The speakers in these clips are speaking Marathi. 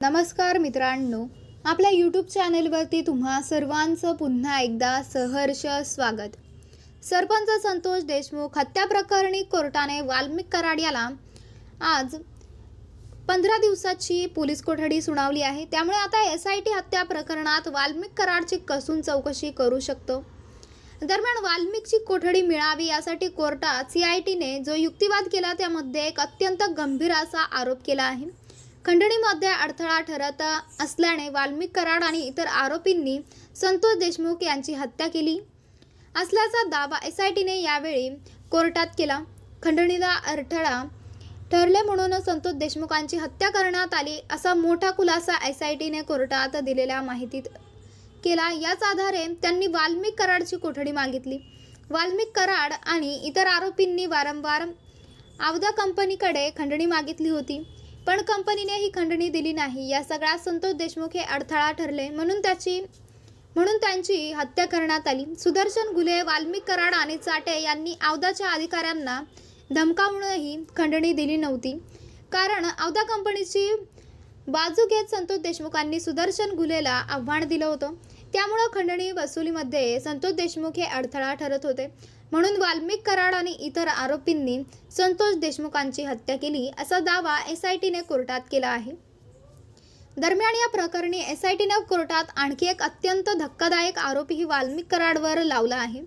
नमस्कार मित्रांनो आपल्या यूट्यूब चॅनेलवरती तुम्हा सर्वांचं पुन्हा एकदा सहर्ष स्वागत. सरपंच संतोष देशमुख हत्या प्रकरणी कोर्टाने वाल्मिक कराड याला आज पंधरा दिवसाची पोलीस कोठडी सुनावली आहे. त्यामुळे आता एस आय टी हत्या प्रकरणात वाल्मिक कराडची कसून चौकशी करू शकतो. दरम्यान वाल्मिकची कोठडी मिळावी यासाठी कोर्टात सी आय टीने जो युक्तिवाद केला त्यामध्ये एक अत्यंत गंभीर असा आरोप केला आहे. खंडणीमध्ये अडथळा ठरत असल्याने वाल्मिक कराड आणि इतर आरोपींनी संतोष देशमुख यांची हत्या केली. असल्याचा दावा एस आय टीने यावेळी कोर्टात केला. खंडणीला अडथळा ठरले म्हणून संतोष देशमुखांची हत्या करण्यात आली असा मोठा खुलासा एस आय टीने कोर्टात दिलेल्या माहितीत केला. याच आधारे त्यांनी वाल्मिक कराडची कोठडी मागितली. वाल्मिक कराड आणि इतर आरोपींनी वारंवार आवदा कंपनीकडे खंडणी मागितली होती. पण कंपनीने ही खंडणी दिली नाही. या सगळ्यात संतोष देशमुख हे अडथळा ठरले म्हणून त्याची म्हणून त्यांची हत्या करण्यात आली. सुदर्शन गुले वाल्मिक कराड आणि चाटे यांनी आवदाच्या अधिकाऱ्यांना धमकावूनही खंडणी दिली नव्हती. कारण आवदा कंपनीची बाजू घेत संतोष देशमुखांनी सुदर्शन गुलेला आव्हान दिलं होतं. त्यामुळं खंडणी वसुलीमध्ये संतोष देशमुख हे अडथळा ठरत होते. म्हणून वाल्मिक कराड आणि इतर आरोपींनी संतोष देशमुखांची हत्या केली असा दावा एस आय टीने कोर्टात केला आहे. दरम्यान या प्रकरणी एस आय टीने कोर्टात आणखी एक अत्यंत धक्कादायक आरोपीही वाल्मिक कराडवर लावला आहे.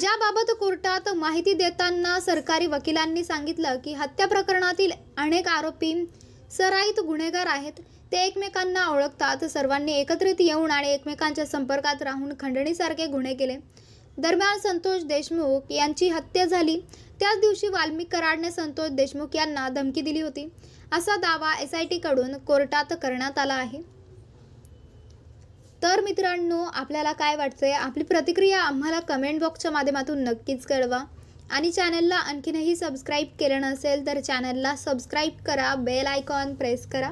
ज्याबाबत कोर्टात माहिती देताना सरकारी वकिलांनी सांगितलं की हत्या प्रकरणातील अनेक आरोपी सराईत गुन्हेगार आहेत. ते एकमेकांना ओळखतात. सर्वांनी एकत्रित येऊन आणि एकमेकांच्या संपर्कात राहून खंडणीसारखे गुन्हे केले. दरम्यान संतोष देशमुख यांची हत्या झाली. त्याच दिवशी वाल्मिक कराडने संतोष देशमुख यांना धमकी दिली होती. असा दावा एस आय टीकडून कोर्टात करण्यात आला आहे. तर मित्रांनो आपल्याला काय वाटतंय? आपली प्रतिक्रिया आम्हाला कमेंट बॉक्सच्या माध्यमातून नक्कीच कळवा. आणि चॅनलला आणखीनही सबस्क्राईब केलं नसेल तर चॅनलला सबस्क्राईब करा. बेल आयकॉन प्रेस करा.